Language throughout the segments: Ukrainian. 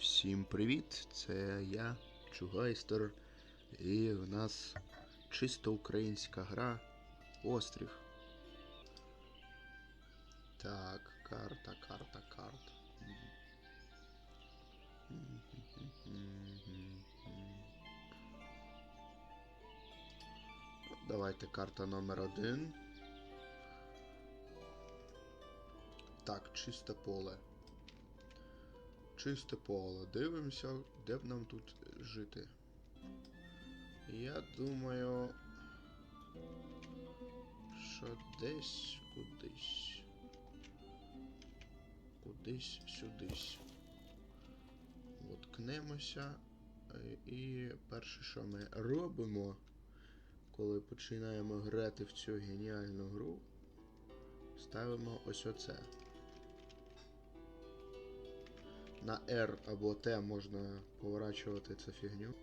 Всім привіт! Це я, Чугайстер, і в нас чисто українська гра Острів. Так, карта, карта, карта. Давайте карта номер один. Так, чисте поле. Чисте поле. Дивимося, де б нам тут жити. Я думаю, що десь кудись. Кудись сюдись. Воткнемося. І перше, що ми робимо, коли починаємо грати в цю геніальну гру, ставимо ось оце. На R або T можна поворачувати цю фігню.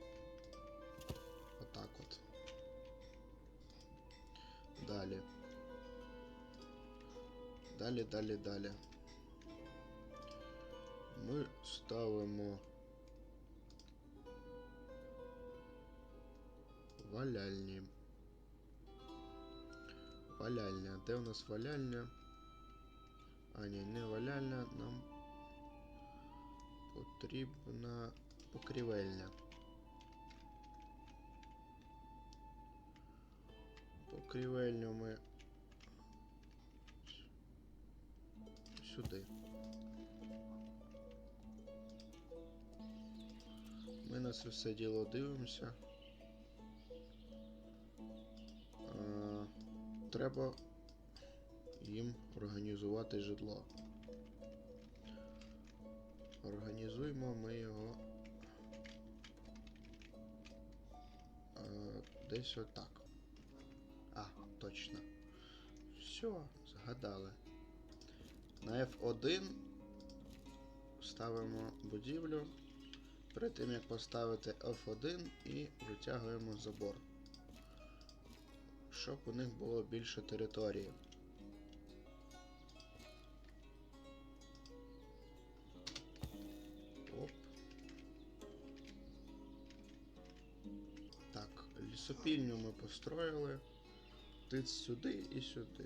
Отак от. Далі. Далі, далі, далі. Ми ставимо валяльні. Валяльня. Де у нас валяльня? А, ні, не валяльня, нам потрібна покрівельня. Покрівельню ми сюди. Ми на це все діло дивимося. А, треба їм організувати житло. Організуємо ми його е, десь отак. А, точно. Все, згадали. На F1 ставимо будівлю. Перед тим як поставити F1 і витягуємо забор. Щоб у них було більше території. Так, ми построїли. Ти сюди, і сюди.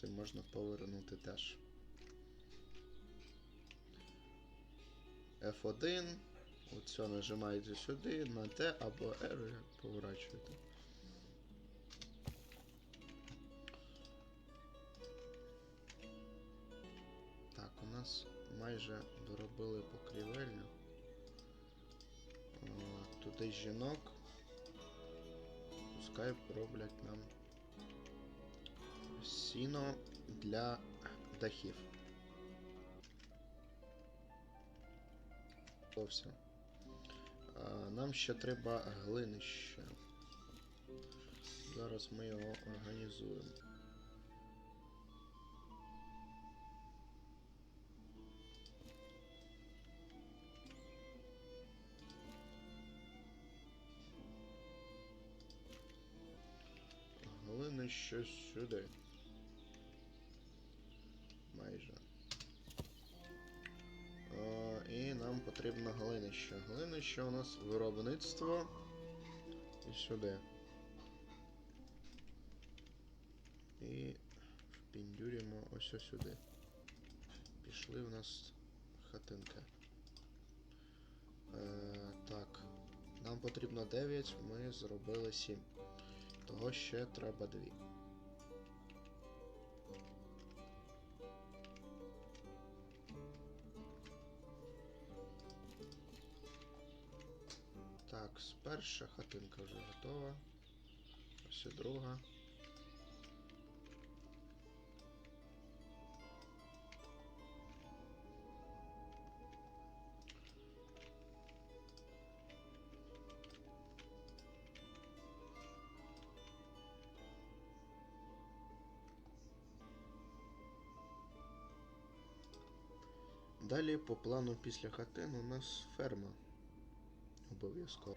Хати можна повернути теж. F1. Оце нажимаєте сюди, на T або R поворачуєте. Так, у нас майже доробили покрівельню. Туди жінок. Пускай роблять нам сіно для дахів. Зовсім. Нам ще треба глинище. Зараз ми його організуємо. Глинище сюди. Потрібно глинище. Глинище у нас виробництво. І сюди. І впіндюримо ось ось сюди. Пішли в нас хатинки. Е, так. Нам потрібно 9, ми зробили 7. Того ще треба 2. Перша хатинка вже готова. Ось і друга. Далі по плану після хатин у нас ферма. Обов'язково.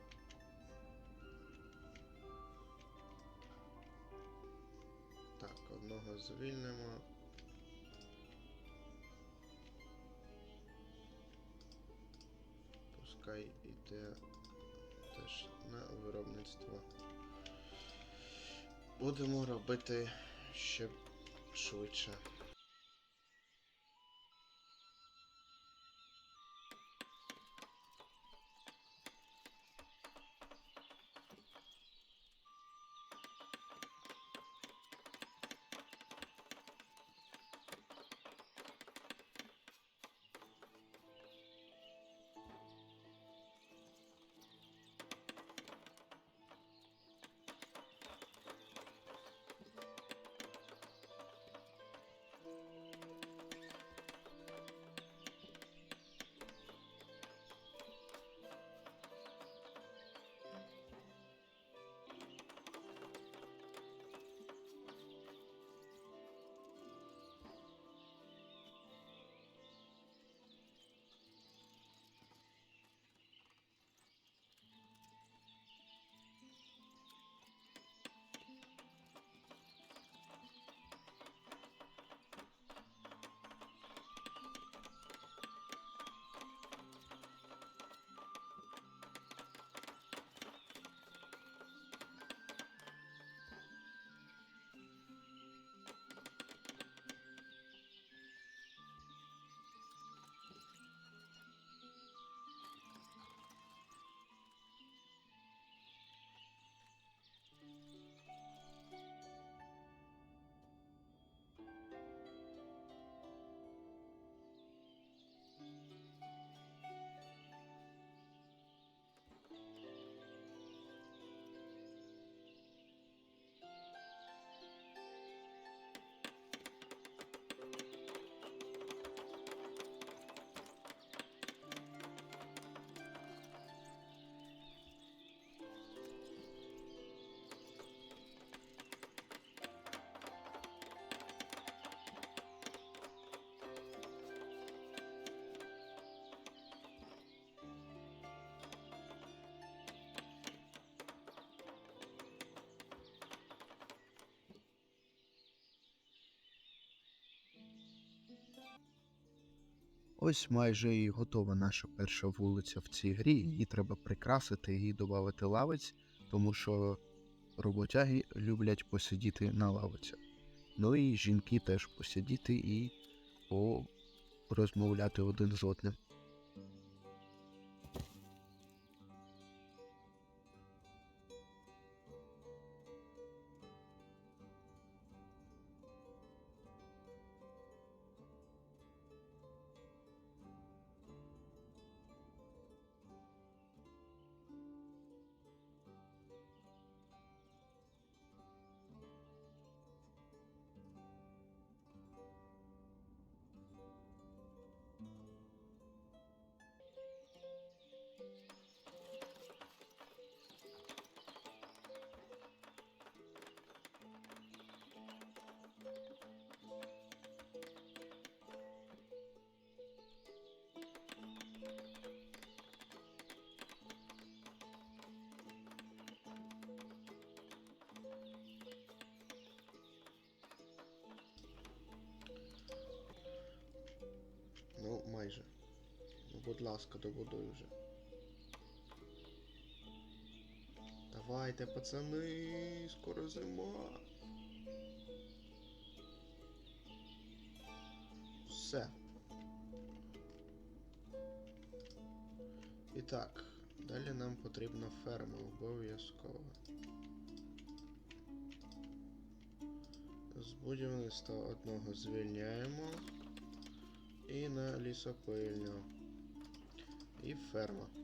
Так, одного звільнимо. Пускай іде теж на виробництво. Будемо робити ще швидше. Ось майже і готова наша перша вулиця в цій грі. Її треба прикрасити і додати лавець, тому що роботяги люблять посидіти на лавицях. Ну і жінки теж посидіти і порозмовляти один з одним. Будь ласка, добудуй вже. Давайте, пацани, скоро зима. Все. І так, далі нам потрібна ферма обов'язково. З будівництва одного звільняємо. І на лісопильню. І ферма.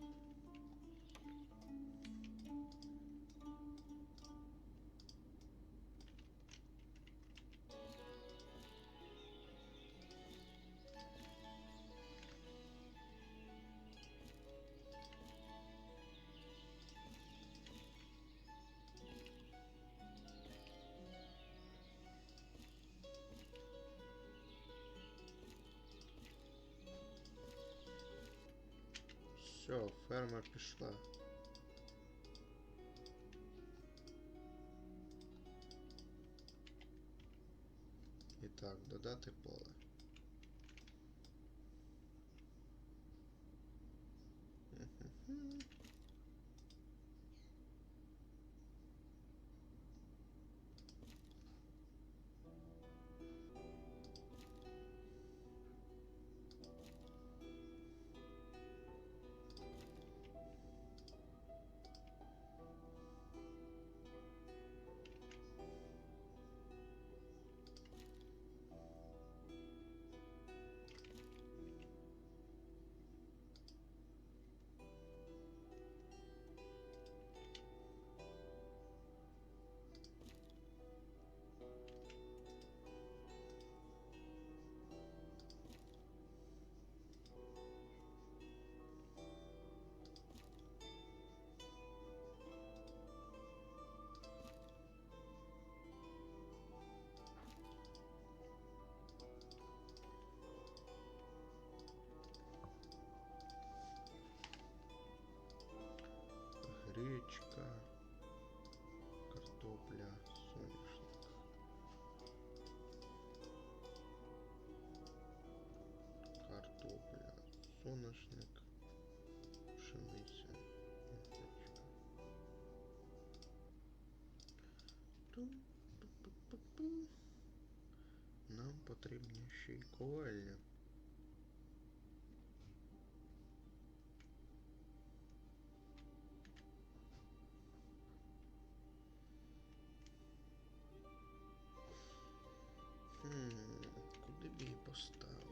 Тайма пішла. І так, додати поле. Гречка, картопля, соняшник. Картопля, соняшник, пшениця. Нам потрібні ще. Mm, dove impostare?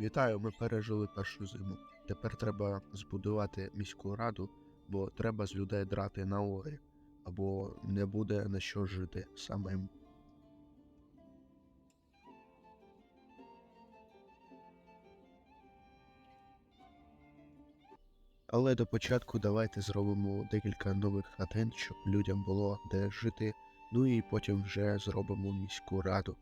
Вітаю, ми пережили першу зиму. Тепер треба збудувати міську раду, бо треба з людей драти налоги, або не буде на що жити самим. Але до початку давайте зробимо декілька нових хатин, щоб людям було де жити, ну і потім вже зробимо міську раду.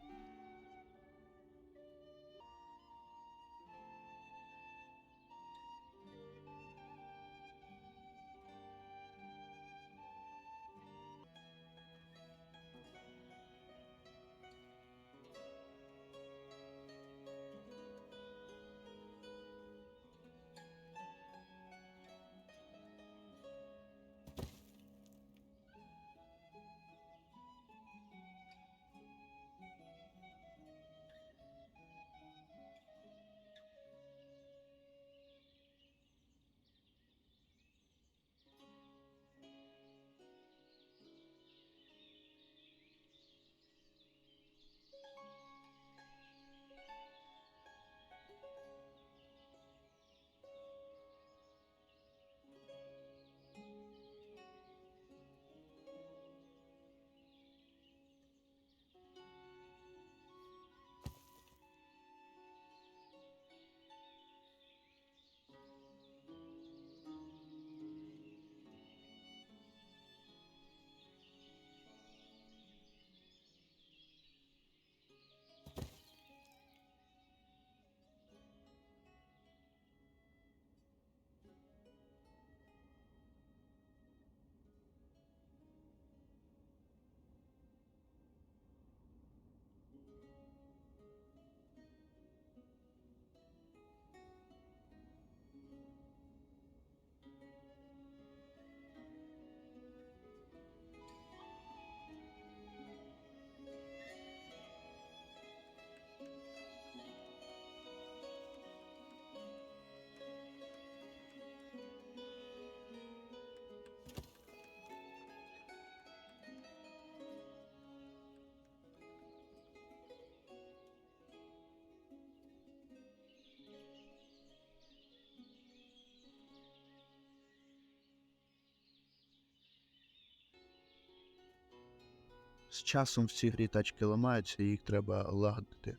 З часом в цій грі тачки ламаються їх треба лагодити.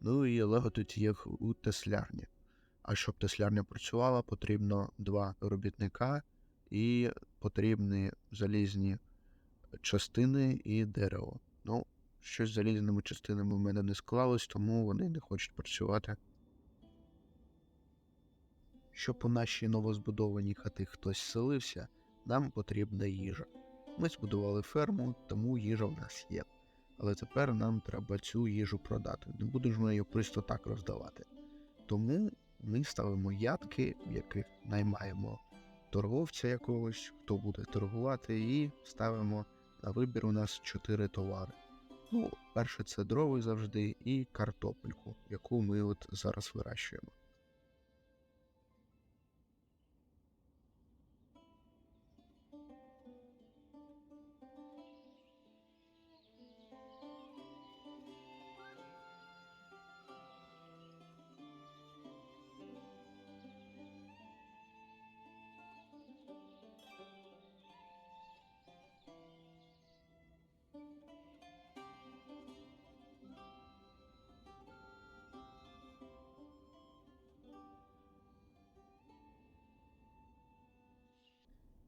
Ну і лагодити їх у теслярні. А щоб теслярня працювала, потрібно два робітника і потрібні залізні частини і дерево. Ну, щось з залізними частинами в мене не склалось, тому вони не хочуть працювати. Щоб у нашій новозбудованій хати хтось селився, нам потрібна їжа. Ми збудували ферму, тому їжа в нас є. Але тепер нам треба цю їжу продати. Не будемо її просто так роздавати. Тому ми ставимо ядки, в яких наймаємо торговця якогось, хто буде торгувати, і ставимо на вибір у нас чотири товари. Ну, перше це дрови завжди і картопельку, яку ми от зараз вирощуємо.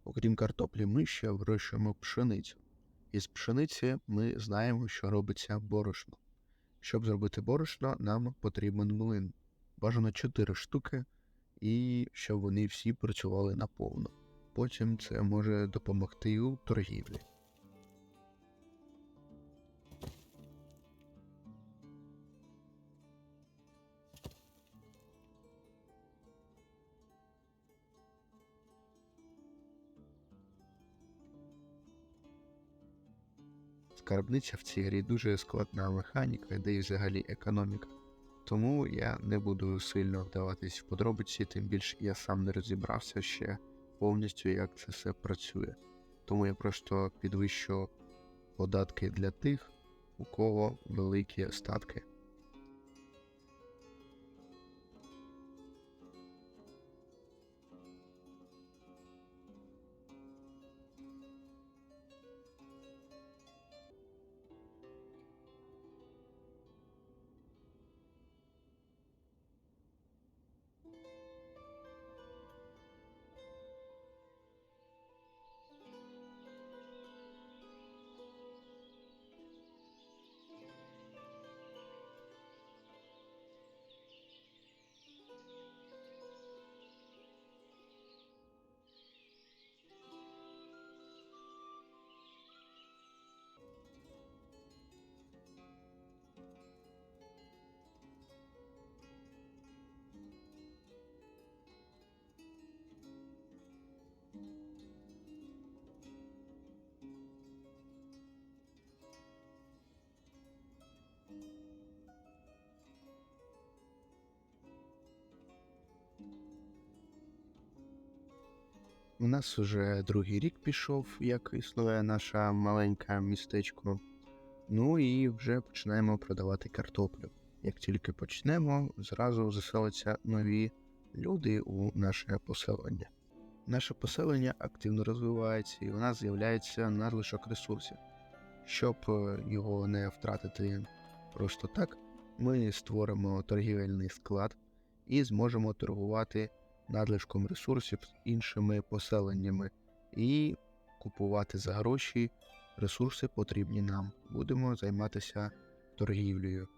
Окрім картоплі, ми ще вирощуємо пшеницю. Із пшениці ми знаємо, що робиться борошно. Щоб зробити борошно, нам потрібен млин. Бажано 4 штуки, і щоб вони всі працювали наповно. Потім це може допомогти у торгівлі. Скарбниця в цій грі дуже складна механіка, де і взагалі економіка. Тому я не буду сильно вдаватись в подробиці, тим більше я сам не розібрався ще повністю, як це все працює. Тому я просто підвищу податки для тих, у кого великі статки. У нас уже другий рік пішов, як існує наше маленьке містечко. Ну і вже починаємо продавати картоплю. Як тільки почнемо, зразу заселяться нові люди у наше поселення. Наше поселення активно розвивається і у нас з'являється надлишок ресурсів. Щоб е, його не втратити просто так, ми створимо торгівельний склад і зможемо торгувати надлишком ресурсів з іншими поселеннями і купувати за гроші ресурси потрібні нам. Будемо займатися торгівлею.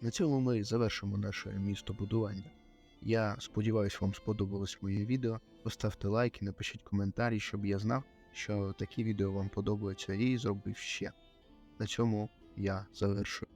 На цьому ми завершимо наше містобудування. Я сподіваюся, вам сподобалось моє відео. Поставте лайки, напишіть коментарі, щоб я знав, що такі відео вам подобаються, і зробив ще. На цьому я завершую.